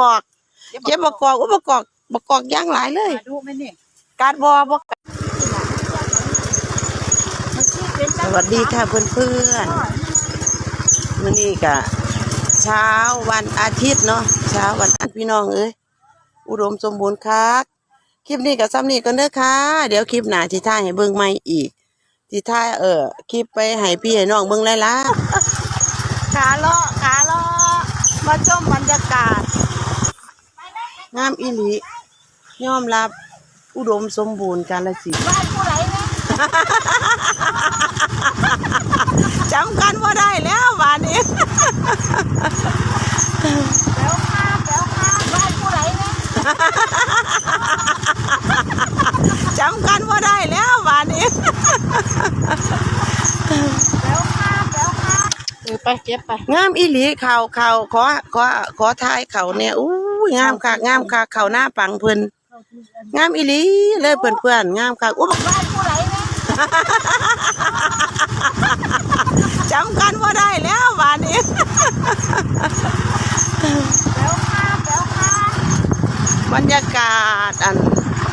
กอกเก็บบักกอกอุปกอกบักกอกย่างหลายเลยมาดูไหมนี่การบอบ่สวัสดีค่ะเพื่อนๆวันนี้ก็เช้าวันอาทิตย์เนาะเช้าวันอาทิตย์พี่น้องเอ้ยอุดมสมบูรณ์คักคลิปนี้กับซ้ำนี้กันเด้อค่ะ เดี๋ยวคลิปหน้าที่ท่ายให้เบิ่งใหม่อีกที่ท่ายเออคลิปไปให้พี่ให้น้องเบิ่งหลายๆขาเลาะขาเลาะมาชมบรรยากาศ งามอีหลียอมรับ อุดมสมบูรณ์กาลสินธุ์บ้านผู้ไหนนะจำกันว่าได้แล้วบานนี้แป๋วข้าแป๋วข้าบ้านผู้ไหนนะจำกันว่าได้แล้วบานนี้แป๋วข้าแป๋วข้าเออไปเก็บไปงามอีหลีเขาเขาขอขอขอทายเขาเนี่ยอู้ ยงามค่ะงามค่ะเขาหน้าปังเพิ่นงามอีหลีเลยเพื่อนเพื่อนๆงามค่ะอู้บ้านผู้ไหนนะจำกันว่าได้แล้วบานนี้แป๋วข้าแป๋วข้าบรรยากาศอัน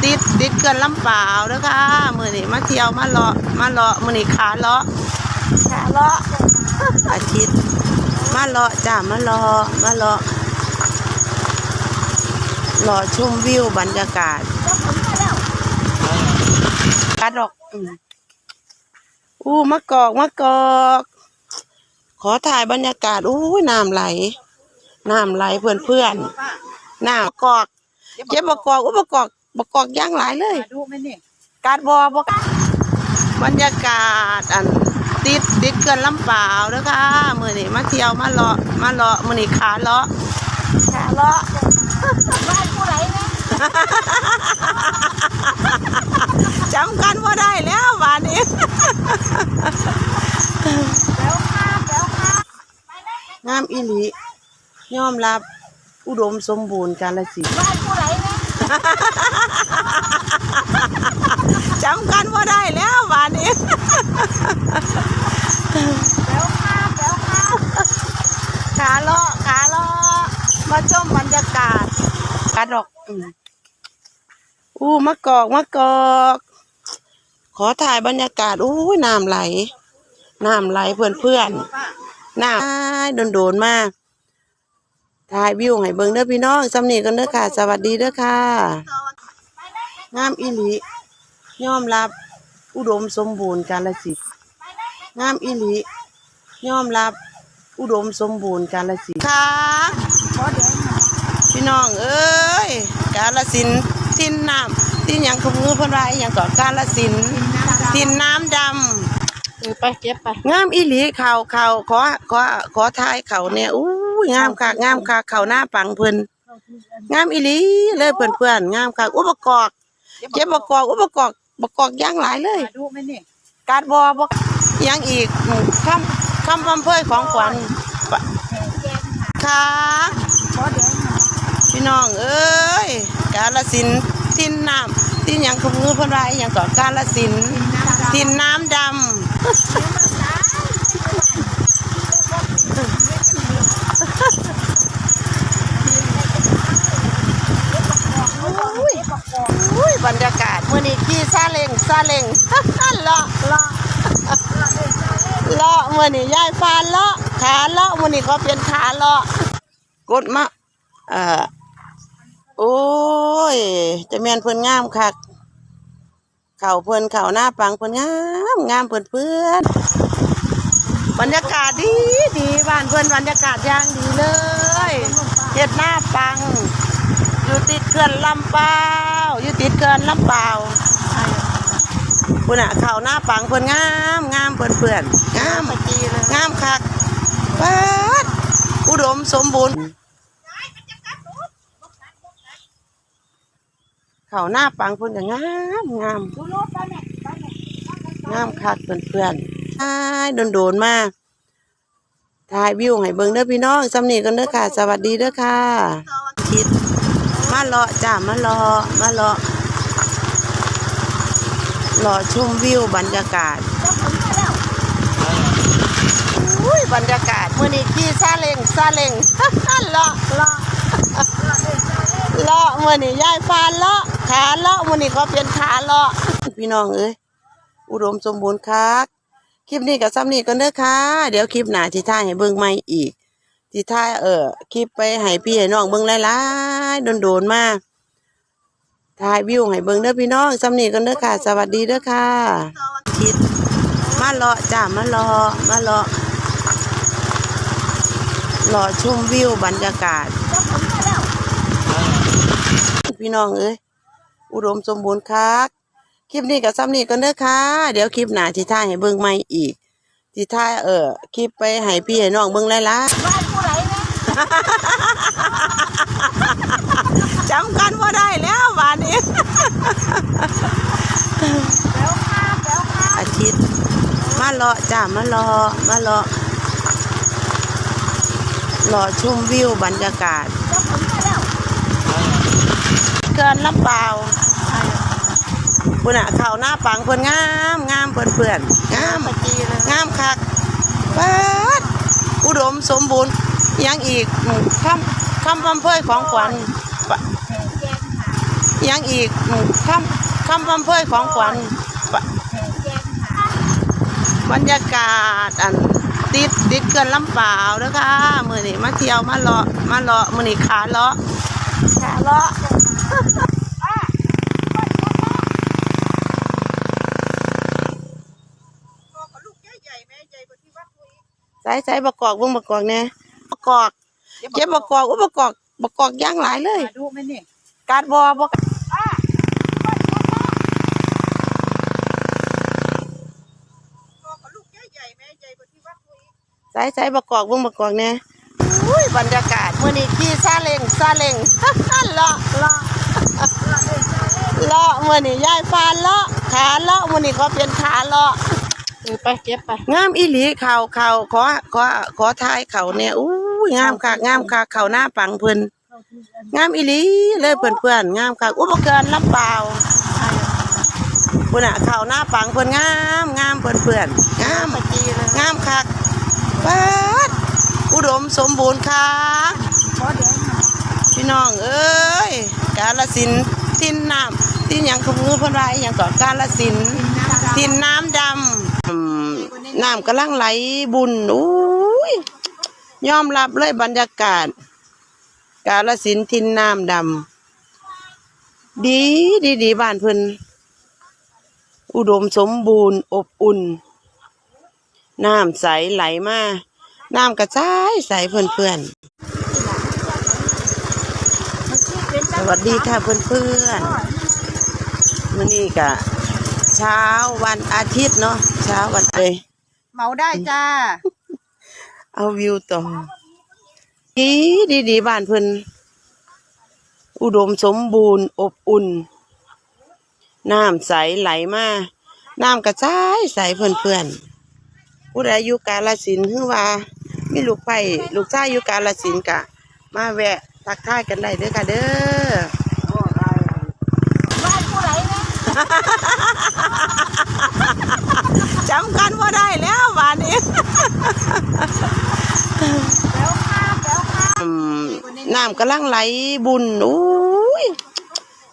ติดติดเกินลำเปล่าเด้อค่ะมื้อนี้มาเที่ยวมาเลาะมาเลาะมื้อนี้ขาเลาะขาเลาะอาทิตย์มาเลาะจ้ามาเลาะมาเลาะ เลาะชมวิวบรรยากาศเจ้าผมมาแล้วกัดดอกอืมอู้มะกอกมะกอก ขอถ่ายบรรยากาศอู้ยน้ำไหลน้ำไหลเพื่อนเพื่อนๆน้ำกอกเก็บมะกอกอุปกอกมะกอกย่างหลายเลยมาดูไหมนี่การบอบรรยากาศอันติดติดเกินลำเปล่าเด้อค่ะมื้อนี้มาเที่ยวมาเลาะมาเลาะมื้อนี้ขาเลาะขาเลาะ บ้านผู้ไหนนะจำกันว่าได้แล้วบานนี้แป๋วข้าแป๋วข้างามอีหลียอมรับอุดมสมบูรณ์กาลสินธุ์บ้านผู้ไหนนะจำกันว่าได้แล้วบานนี้แป๋วข้าแป๋วข้าขาเลาะขาเลาะ มาชมบรรยากาศกาดอกอู้มะกอกมะกอก ขอถ่ายบรรยากาศอู้น้ำไหลน้ำไหลเพื่อนเพื่อนน้ำโดนโดนมากถ่ายวิวให้เบิ่งเด้อพี่น้องสำนีกันเด้อค่ะ สวัสดีเด้อค่ะ งามอีหลียอมรับ อุดมสมบูรณ์กาลสินธุ์งามอีหลียอมรับ อุดมสมบูรณ์กาลสินธุ์ค่ะขอเดี๋ยวมา พี่น้องเอ้ยกาลสินธุ์ทินน้ำที่ยังขมือเพิ่นว่าอหยังก็กาลสินธุ์ทินน้ำดำเออไปเก็บไปงามอีหลีเขาเขาขอขอขอทายเขาเนี่ยอู้ยงามค่ะงามค่ะเขาหน้าปังเพิ่นงามอีหลีเลยเพื่อนเพื่อนๆงามค่ะอุปกอกเก็บบักกอกอุปกอกบักกอกย่างหลายเลยมาดูไหมนี่การบอบยังอีกอืมคำคำพำเพยของขวัญปะค่ะ ขอเดี๋ยวมา พี่ น้องเอ้ยกาลสินทินน้ำที่ยังขมือพิ่นว่าอหยังก็กาลสินทินน้ำดำอุ้ยบรรยากาศมื้อนี้ขี่ซาเล้งซาเล้งเลาะเลาะเลาะมื้อนี้ยายฟานเลาะขาเลาะมื้อนี้ก็เป็นขาเลาะกดมาเอ่อ โอ้ย จะแม่นเพิ่นงามคักเข่าเพิ่นเข่าหน้าปังเพิ่นงามงามเพิ่นเพื่อนบรรยากาศดีดีบ้านเพิ่อนบรรยากาศย่างดีเลยเฮ็ดหน้าปัง อยู่ติดเขื่อนลำเปล่าอยู่ติดเขื่อนลำเปล่าคุณอะเข่าหน้าปังเพิ่อนงามงามเพิ่อนเพื่อนงามเมื่อกี้เลยงามคักปัดอุดมสมบูรณ์ เขาหน้าปังเพิ่นก็งามงามงามคักเพื่อนเพื่อนๆถ่ายโดนโดนๆมาถ่ายวิวให้เบิ่งเด้อพี่น้องสำนีกันเด้อค่ะ สวัสดีเด้อค่ะคิดมาเลาะจ้ามาเลาะมาเลาะเลาะชมวิวบรรยากาศอุ้ยบรรยากาศเมื้อนี้ขี่ซาเล้งซาเล้งเลาะเลาะ เลาะมื่อนี่ยายฟานเลาะขาเลาะมื่อนี่ก็เป็นขาเลาะพี่น้องเอ้ยอุดมสมบูรณ์คักคลิปนี้กับซ้ำนี้กันเด้อค่ะเดี๋ยวคลิปหน้าที่ท่าให้เบิ่งใหม่อีก ที่ท่าเออคลิปไปให้พี่ให้น้องเบิ่งหลายๆโดนๆมาถ่ายวิวให้เบิ่งเด้อพี่น้องซ้ำนี้กันเด้อค่ะ สวัสดีเด้อค่ะคิดมาเลาะจ้ามาเลาะมาเลาะเลาะชมวิวบรรยากาศ เจ้าผมมาแล้ว พี่น้องเอ้ยอุดมสมบูรณ์คักคลิปนี้กับซ้ำนี้กันเด้อค่ะเดี๋ยวคลิปหน้าที่ท่าให้เบิ่งใหม่อีกที่ท่าเออคลิปไปให้พี่ให้น้องเบิ่งหลายบ้านผู้ไหนนะจำกันว่าได้แล้วบานนี้อาทิตย์มาเลาะจ้ามาเลาะมาเลาะเลาะชมวิวบรรยากาศ เจ้าผมมาแล้วเกินลำเปล่าพุ่นอะเขาหน้าปังเพิ่นงามงามเพิ่นเพื่อนงามเมื่อกี้เลยงามคักปาดอุดมสมบูรณ์ยังอีกอืมคำคำพำเพยของขวัญปะแกงหายังอีกอืมคำคำพำเพยของขวัญปะแกงหาบรรยากาศอันติดติดเกินลำเปล่าเด้อค่ะมื้อนี้มาเที่ยวมาเลาะมาเลาะมื้อนี้ขาเลาะขาเลาะ ใส่ใส่บกกอกเบิ่งบกกอกแหน่บกกอกเก็บบกกอกอุบกกอกบกกอกย่างหลายเลยดูไหมนี่การบอบกใส่ใส่บกกอกเบิ่งบกกอกแหน่อุ้ยบรรยากาศมื้อนี้ขี่ซาเล้งซาเล้งเลาะเลาะเลาะมื้อนี้ยายฟานเลาะขาเลาะมื้อนี้ก็เป็นขาเลาะ เออไปเก็บไปงามอีหลีเข่าเข่าขอขอขอทายเข่าเนี่ยอู้ยงามคักงามคักเข่าหน้าปังเพิ่นงามอีหลีเลยเพื่อนเพื่อนงามคักอุปกรณ์ลำเปล่าพุ่นอะเข่าหน้าปังเพิ่อนงามงามเพื่อนเพื่อนงามมากีเลยงามคักปาดอุดมสมบูรณ์คักบ่แดงหาพี่น้องเอ้ยกาลสินทินน้ำทินยังขมือเพิ่นว่าอหยังก็กาลสินทินน้ำ น้ำกำลังไหลบุญอุ้ยยอมรับเลยบรรยากาศ กาลสินทินน้ำดำดีดีดีบ้านเพิ่นอุดมสมบูรณ์ อบอุ่น น้ำใสไหลมา น้ำกระจายใสเพื่อนเพื่อนสวัสดีค่ะเพื่อนเพื่อนมื่อนี้กะเช้าวันอาทิตย์เนาะเช้าวันเลย เมาได้จ้า เอาวิวต่อดีดีดีบ้านเพิ่นอุดมสมบูรณ์ อบอุ่น น้ำใสไหลมาน้ำกระจายใสเพื่อนเพื่อนๆผู้ใดอยู่กาลสินธุ์คือว่ามีลูกไผ่ลูกชายอยู่กาลสินธุ์กะ มาแวะทักทายกันได้เด้อค่ะเด้อบ้านผู้ไหนนะจำกันว่าได้ น้ำกำลังไหลบุญอุ้ย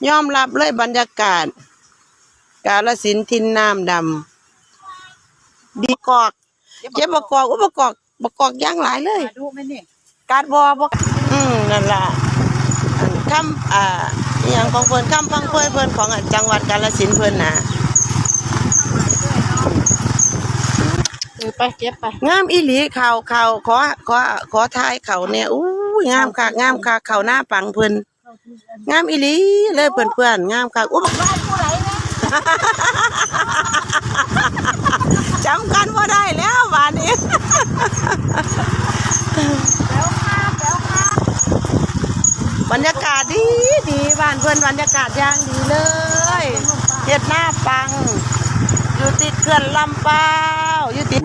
ยอมรับเลยบรรยากาศ กาลสินธุ์ทินน้ำดำดีกอกเจ็บบกกอกอุบกกอกบกกอกย่างหลายเลยดูไหมนี่การบอบกอืมนั่นล่ะอันคำอ่าอหย่างของเพิ่นคำพังเพื่อนเพิ่นของอันจังหวัดกาลสินธุ์เพิ่นน่ะ เออ ไปเก็บไป งามอีหลีเขาเขาขอขอขอทายเขาเนี่ยอู้ยงามคักงามคักเขาหน้าปังเพิ่นงามอีหลีเลยเพื่อนเพื่อนงามคักอุบบ้านผู้ไหนะจำกันว่าได้แล้วบานนี้แป๋วข้าแป๋วข้าบรรยากาศดีดีบ้านเพื่อนบรรยากาศย่างดีเลยเฮ็ดหน้าปังอยู่ติด ขื่อนลำเปล่าอยู่ติด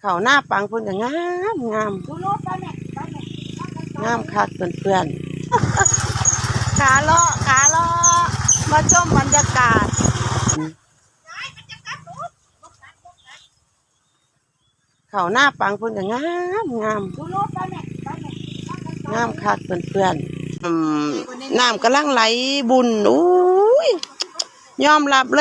เขาหน้าปังเพิ่นก็งามงามดูรถบ้านเนี่ยบ้านเนี่ยบ้านเนี่ยงามคักเพื่อนเพื่อนๆขาเลาะขาเลาะมาชมบรรยากาศเขาหน้าปังเพิ่นก็งามงามดูรถบ้านเนี่ยบ้านงามคักเพื่อนๆอืม น้ำกำลังไหลบุญอุ้ยยอมรับเลย